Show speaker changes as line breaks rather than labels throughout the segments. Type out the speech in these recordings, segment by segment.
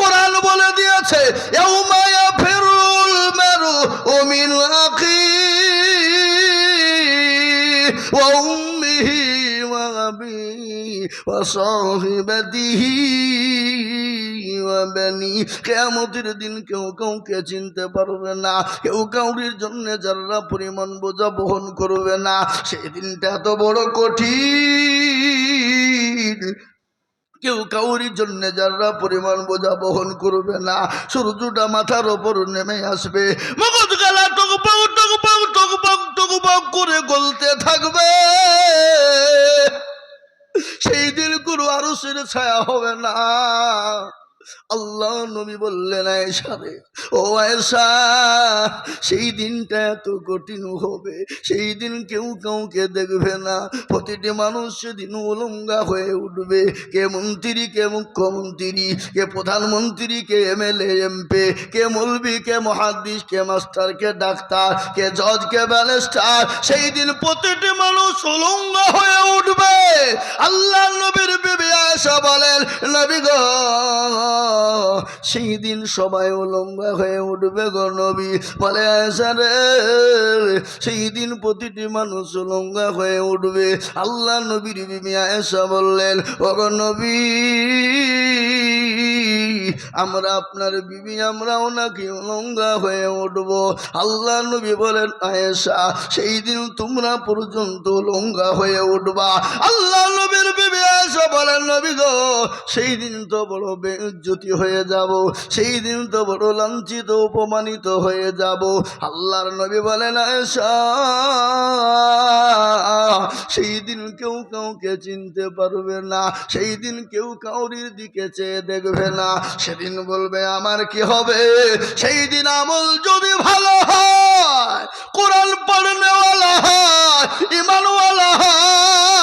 কোরআন বলে দিয়েছে, ইয়াউমা ইয়াফিরুল মারু আখি ওয়া উম্মিহি ওয়া আবি ওয়া সাহিবাতিহি বানি। কিয়ামতের দিন কেউ কাউকে চিনতে পারবে না, কেউ কাউরির জন্য যারা পরিমাণ বোঝা বহন করবে না সেই দিনটা এত বড় কঠিন। কেউ কাউরি জন্য যারা পরিমাণ বোঝা বহন করবে না, সূর্যটা মাথার ওপর নেমে আসবে। মগজ, গালা টকবক টকবক টকবক টকবক করে গলতে থাকবে। সেই দিন কোনো আরও ছায়া হবে না। আল্লাহ নবী বললেন আয়েশা ও আয়েশা, সেই দিনটা এত কঠিন হবে। সেই দিন কেউ কাউকে দেখবে না। প্রতিটি মানুষ সেদিন উলঙ্গা হয়ে উঠবে। কে মন্ত্রী, কে মুখ্যমন্ত্রী, কে প্রধানমন্ত্রী, কে এমএলএ, এমপি, কে মৌলবি, কে মহাদিস, কে মাস্টার, কে ডাক্তার, কে জজ, কে ব্যালেস্টার সেই দিন প্রতিটি মানুষ উলঙ্গা হয়ে উঠবে। আল্লাহ নবীর বিবি আয়েশা বলেন, নবী সেই দিন সবাই উলঙ্গা হয়ে উঠবে গো নবী। বলে রে সেই দিন প্রতিটি মানুষ উলঙ্গা হয়ে উঠবে। আল্লাহ নবীর বিবি বললেন, ও গো নবী, আমরা আপনার বিবি, আমরাও নাকি উলঙ্গা হয়ে উঠব। আল্লাহ নবী বলেন, আয়েশা সেই দিন তোমরা পর্যন্ত উলঙ্গা হয়ে উঠবা। আল্লাহ নবীর সেই দিন তো বড় বেজ্জতি হয়ে যাব, সেই দিন তো বড় লাঞ্ছিত, অপমানিত হয়ে যাব। আল্লাহর নবী বলেন সেই দিন কেউ কাউকে চিনতে পারবে না, সেই দিন কেউ কাউরির দিকে চেয়ে দেখবে না। সেদিন বলবে, আমার কি হবে? সেই দিন আমল যদি ভালো হয়, কোরআন পড়নেওয়ালা হয় ইমানওয়ালা হয়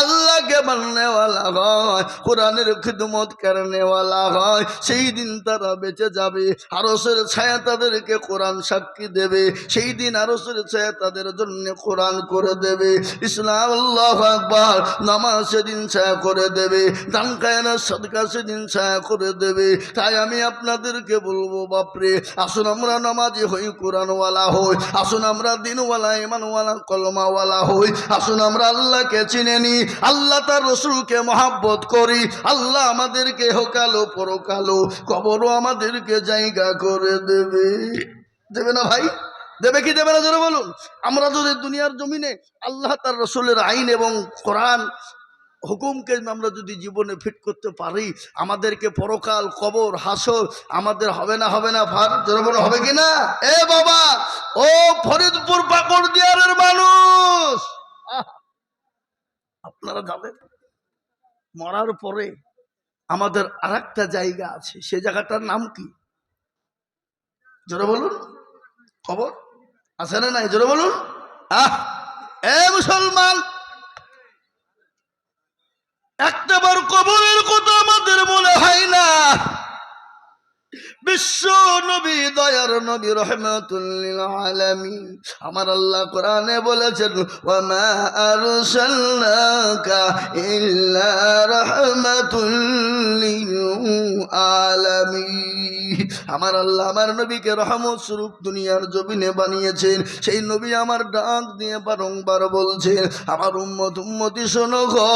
আল্লাহকে মাননেওয়ালা হয়, কোরআনের খিদমত করনেওয়ালা হয়, সেই দিন তারা বেঁচে যাবে আরসের ছায়া তাদেরকে কোরআন সাক্ষী দেবে, সেই দিন আরসের ছায়া তাদের জন্য কোরআন করে দেবে। ইসলাম, আল্লাহ আকবার, নামাজ সেদিন ছায়া করে দেবে, দান কায়না সদকা সেদিন ছায়া করে দেবে। তাই আমি আপনাদেরকে বলব, বাপরে, আসুন আমরা নামাজি হই, কোরআনওয়ালা হই, আসুন আমরা দিনওয়ালা ইমানওয়ালা কলমাওয়ালা হই, আসুন আমরা আল্লাহকে চিনে নি আল্লাহ তার রসুলকে মহাব্বত করি, আল্লাহ আমাদেরকে হোকালো পরকালো কবরও আমাদেরকে জায়গা করে দেবে। দেবে না ভাই? দেবে কি দেবে না জোরে বলুন? আমরা যদি দুনিয়ার জমিনে আল্লাহ তার রসুলের আইন এবং কোরআন হুকুমকে আমরা যদি জীবনে ফিট করতে পারি, আমাদেরকে পরকাল, কবর, হাসর আমাদের হবে না হবে না জোরে বলো হবে কি না? এ বাবা, ও ফরিদপুর পাকড় দিয়ারের মানুষ! আপনারা যাবেন। মরার পরে আমাদের আর জায়গা আছে, সে জায়গাটার নাম কি? জোরে বলুন। খবর? আছে না নাই? জোরে বলুন। আহ! এ মুসলমান! একটাবার কবরের কথা আমাদের মনে হয় না। বিশ্ব নবী, দয়ার নবী রহমাতুল্লিল আলামিন। আমার আল্লাহ কোরআনে বলেছেন, ওয়ামা আরসালনাকা ইল্লা রাহমাতুল্লিল আলামিন। আমার আল্লাহ আমার নবীকে রহমত স্বরূপ দুনিয়ার জমিনে বানিয়েছেন। সেই নবী আমার ডাক দিয়ে বারংবার বলছেন, আমার উম্মত, উম্মতি শোনো গো,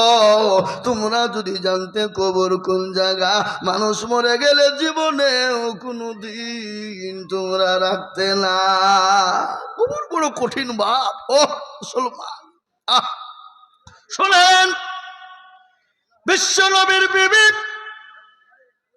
তোমরা যদি জানতে কবর কোন জায়গা, মানুষ মরে গেলে জীবনেও কোনো দিন তোমরা রাখতে না। কবর বড় কঠিন বাপ, ও মুসলমান। আহ, শোনেন, বিশ্ব নবীর বিবি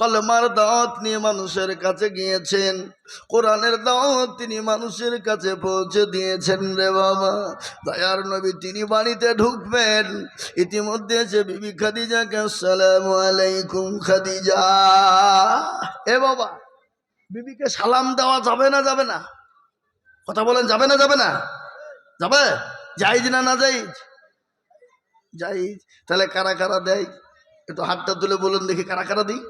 কলমার দাওয়াত নিয়ে মানুষের কাছে গিয়েছেন। কোরআনের দাওয়াত তিনি মানুষের কাছে পৌঁছে দিয়েছেন রে বাবা। দয়ার নবী তিনি বাড়িতে ঢুকবেন। ইতিমধ্যে সে বিবি খাদিজাকে সালাম আলাইকুম খাদিজা। এ বাবা, বিবিকে সালাম দেওয়া যাবে না যাবে না? কথা বলেন, যাবে না যাবে না? যাবে? যাইজ না না যাইজ যাই তাহলে কারা কারা দেয়? একটু হাতটা তুলে বলুন দেখি কারা কারা দিই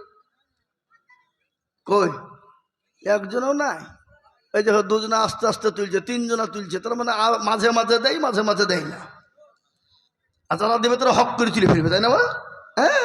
কই? একজনও নাই। এই যে দুজনে আস্তে আস্তে তুলছে, তিনজনা তুলছে, তার মানে মাঝে মাঝে দেয়, মাঝে মাঝে দেয় না। আর যারা দেবে তারা হক করে তুলে ফিরবে তাই না হ্যাঁ।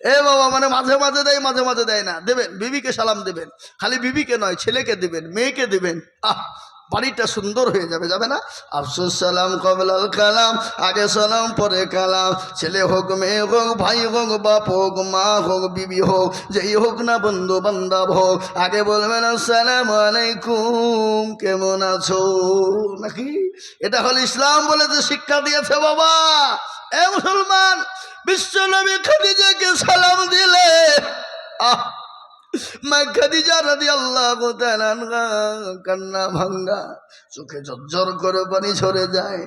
এ বাবা মানে মাঝে মাঝে দেয়, মাঝে মাঝে দেয় না। দেবেন, বিবিকে সালাম দেবেন। খালি বিবিকে নয়, ছেলেকে দেবেন, মেয়েকে দেবেন। আহ বাড়িটা সুন্দর হয়ে যাবে যাবে না? আফসুস, সালাম, কবলাল, কালাম, আগে সালাম, পরে কালাম। ছেলে হোক, মেয়ে হোক, ভাই হোক, বাপ হোক, মা হোক, বিবি হোক, যেই হোক না বন্ধু বান্ধব হোক, আগে বলবেন, আসসালাম আলাইকুম, কেমন আছো? নাকি? এটা হল ইসলাম বলে যে শিক্ষা দিয়েছে বাবা। এ মুসলমান, বিশ্ব নবী খাদিজাকে সালাম দিলে, আহ আল্লাহ কান্না ভাঙ্গা ঝরঝর করে যায়।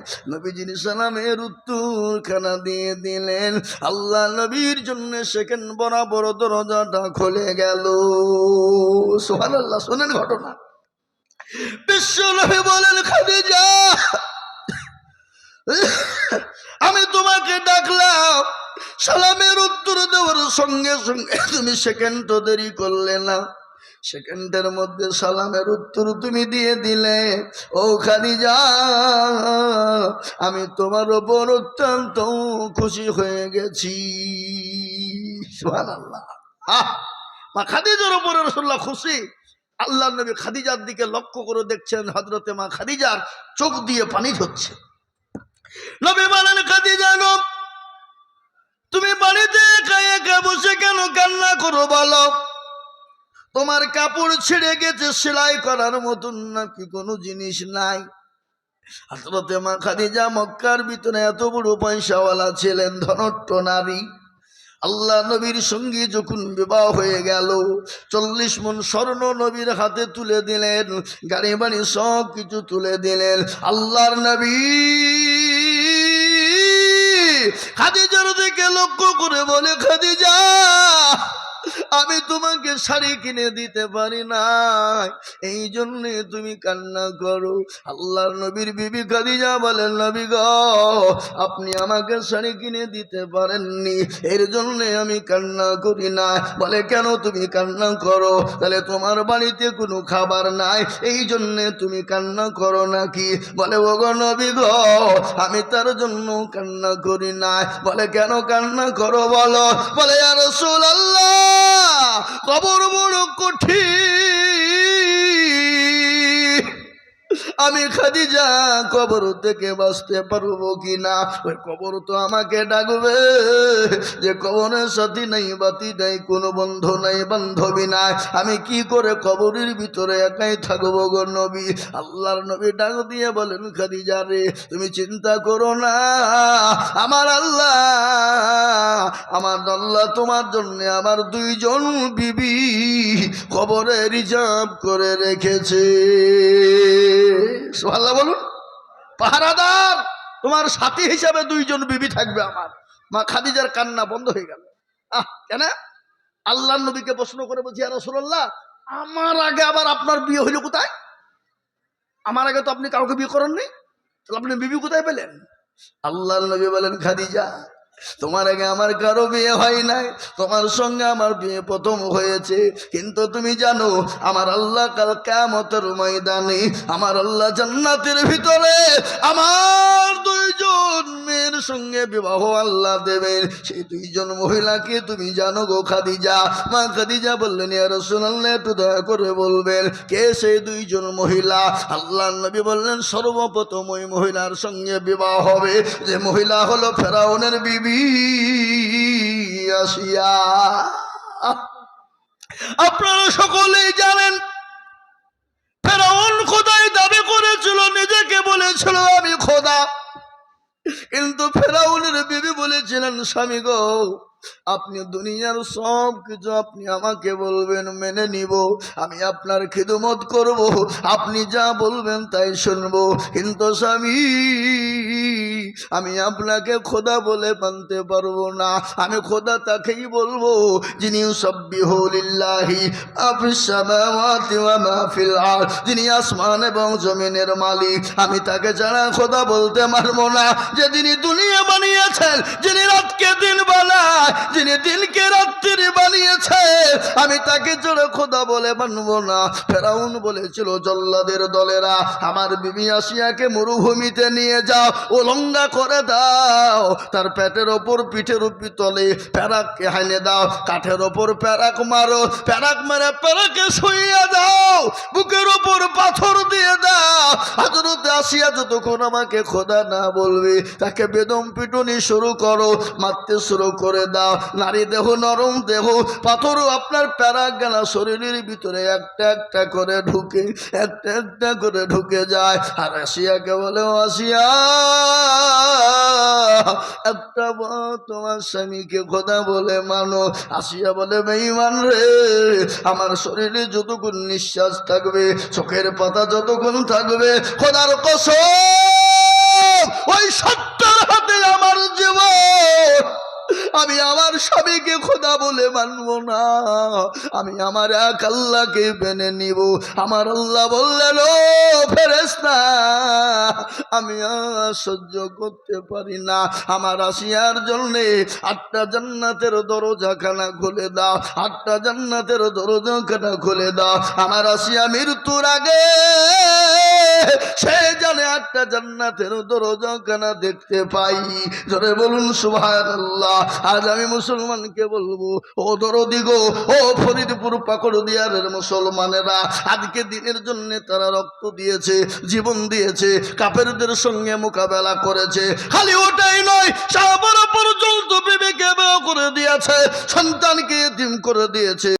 দিয়ে দিলেন, আল্লাহ নবীর জন্য সেকেন্ড বরাবর দরজাটা খুলে গেল। সোহান আল্লাহ শোনেন ঘটনা। বিশ্ব নবী বলেন, খাদিজা আমি তোমাকে ডাকলাম। সালামের উত্তর দেওয়ার সঙ্গে সঙ্গে তুমি সেকেন্ড দেরি করলে না। সেকেন্ডের মধ্যে সালামের উত্তর তুমি দিয়ে দিলে। ও খাদিজা, আমি তোমার ওপর অত্যন্ত খুশি হয়ে গেছি। আহ, মা খাদিজার ওপর রসুল্লাহ খুশি। আল্লাহ নবী খাদিজার দিকে লক্ষ্য করে দেখছেন হজরতে মা খাদিজার চোখ দিয়ে পানি ঝরছে। তুমি বাড়িতে একা একা বসে কেন কান্না করো বলো? তোমার কাপড় ছিঁড়ে গেছে, সেলাই করার মতন নাকি কোনো জিনিস নাই? হাজরতে মা খাদিজা মক্কার ভিতরে এত বড় পয়সাওয়ালা ছিলেন, ধনট্ট নারী। আল্লাহ নবীর সঙ্গে যখন বিবাহ হয়ে গেল, চল্লিশ মন স্বর্ণ নবীর হাতে তুলে দিলেন, গাড়ি বাড়ি সব কিছু তুলে দিলেন। আল্লাহর নবী খাদিজার দিকে লক্ষ্য করে বলে, খাদিজা আমি তোমাকে শাড়ি কিনে দিতে পারি না এই জন্য তুমি কান্না করো। আল্লাহর নবীর বিবি খাদিজা বলেন, নবী গ, আপনি আমাকে শাড়ি কিনে দিতে পারেননি। এর জন্য আমি কান্না করি না। বলে, কেন তুমি কান্না করো? তাহলে তোমার বাড়িতে কোনো খাবার নাই। এই জন্যে তুমি কান্না করো নাকি? বলে, ও গো নবী গ, আমি তার জন্য কান্না করি না বলে, কেন কান্না করো বলো? বলে আর রসুল আল্লাহ কবর বড় কঠিন আমি খাদিজা, কবর থেকে বাঁচতে পারব কি না ওই কবর তো আমাকে ডাকবে। যে কবরের সাথী নাই, বাতি নাই, কোনো বন্ধু নাই, বান্ধবী নাই। আমি কি করে কবরের ভিতরে একাই থাকব গো নবী? আল্লাহর নবী ডাক দিয়ে বলেন, খাদিজা রে, তুমি চিন্তা করো না। আমার আল্লাহ আমার আল্লাহ তোমার জন্য আমার দুইজন বিবি কবরে রিজার্ভ করে রেখেছে। সুবহানাল্লাহ বলুন। পাহারাদার, তোমার সাথী হিসাবে দুইজন বিবি থাকবে আমার। মা খাদিজার কান্না বন্ধ হয়ে গেল। আহ, কেন? আল্লাহ নবীকে প্রশ্ন করে বলছি আর রসুল্লাহ আমার আগে আবার আপনার বিয়ে হইল কোথায়? আমার আগে তো আপনি কাউকে বিয়ে করেননি। তাহলে আপনি বিবি কোথায় পেলেন? আল্লাহ নবী বলেন, খাদিজা তোমার আগে আমার কারও বিয়ে হয় নাই। তোমার সঙ্গে আমার বিয়ে প্রথম হয়েছে। কিন্তু তুমি জানো, আমার আল্লাহ কাল কেমতের ময়দানে, আমার আল্লাহ জান্নাতের ভিতরে আমার দুইজন মেয়ের সঙ্গে বিবাহ আল্লাহ দেবেন। সেই দুইজন মহিলাকে তুমি জানো গো খাদিজা? মা খাদিজা বললেন, ইয়া রাসূলুল্লাহ, একটু দয়া করে বলবেন, কে সেই দুইজন মহিলা? আল্লাহ নবী বললেন, সর্বপ্রথম ওই মহিলার সঙ্গে বিবাহ হবে। যে মহিলা হলো ফেরাউনের বিবি। আসিয়া। আপনারা সকলেই জানেন, ফেরাউন খোদাই দাবি করেছিল, নিজেকে বলেছিল, আমি খোদা। কিন্তু ফেরাউনের বিবি বলেছিলেন, স্বামী গো, আপনি দুনিয়ার সব কিছু আপনি আমাকে বলবেন, মেনে নিব। আমি আপনার খিদমত করব, আপনি যা বলবেন তাই শুনব। কিন্তু স্বামী আমি আপনাকে খোদা বলে মানতে পারব না। আমি খোদা তাকেই বলব, যিনি যিনি আসমান এবং জমিনের মালিক। আমি তাকে জানা খোদা বলতে পারব না যে তিনি দুনিয়া বানিয়েছেন, যিনি রাতকে দিন বানায় যিনি দিনকে রাত্রি বানিয়েছে, আমি তাকে ছাড়া খোদা বলে মানবো না। ফেরাউন বলেছিল, জল্লাদের দলেরা, আমার বিবি আসিয়াকে মরুভূমিতে নিয়ে যাও ওলঙ্গা করে দাও। তার পেটের ওপর পিঠের উপর তলে প্যারাককে হাইনে দাও, কাঠের ওপর প্যারাক মারো, প্যারাক মেরে প্যারাকে শুইয়ে দাও। বুকের ওপর পাথর দিয়ে দাও হাজরত আসিয়া যতক্ষণ আমাকে খোদা না বলবে, তাকে বেদম পিটুনি শুরু করো, মারতে শুরু করে দাও। নারী দেহ, নরম দেহ, পাথরও আপনার প্যারা গেলা শরীরের ভিতরে একটা একটা করে ঢুকে, একটা একটা করে ঢুকে যায়। আর আসিয়াকে বলে, "ও আসিয়া! একটা তোমার স্বামীকে খোদা বলে মানো, আসিয়া বলে বেইমান রে, আমার শরীরে যতক্ষণ নিঃশ্বাস থাকবে, চোখের পাতা যতক্ষণ থাকবে, খোদার কস ওই জীবন আমি আমার স্বামীকে খোদা বলে মানবো না। আমি আমার এক আল্লাহকে মেনে নিব। আমার আল্লাহ বললেন ফেরেস না আমি সহ্য করতে পারি না। আমার আসিয়ার জন্যে আটটা জান্নাতের দরজাখানা খুলে দাও। আটটা জান্নাতের দরজাখানা খুলে দাও। আমার আসিয়া মৃত্যুর আগে সে জানে আটটা জান্নাতের দেখতে পাই। জোরে বলুন আজ আমি মুসলমানকে বলব, ও ও ফরিদপুর মুসলমানেরা, আজকে দিনের জন্য তারা রক্ত দিয়েছে, জীবন দিয়েছে কাপেরদের সঙ্গে মোকাবেলা করেছে। খালি ওটাই নয় সাবর পর্যন্ত বিবেকে করে দিয়েছে, সন্তানকে এতিম করে দিয়েছে।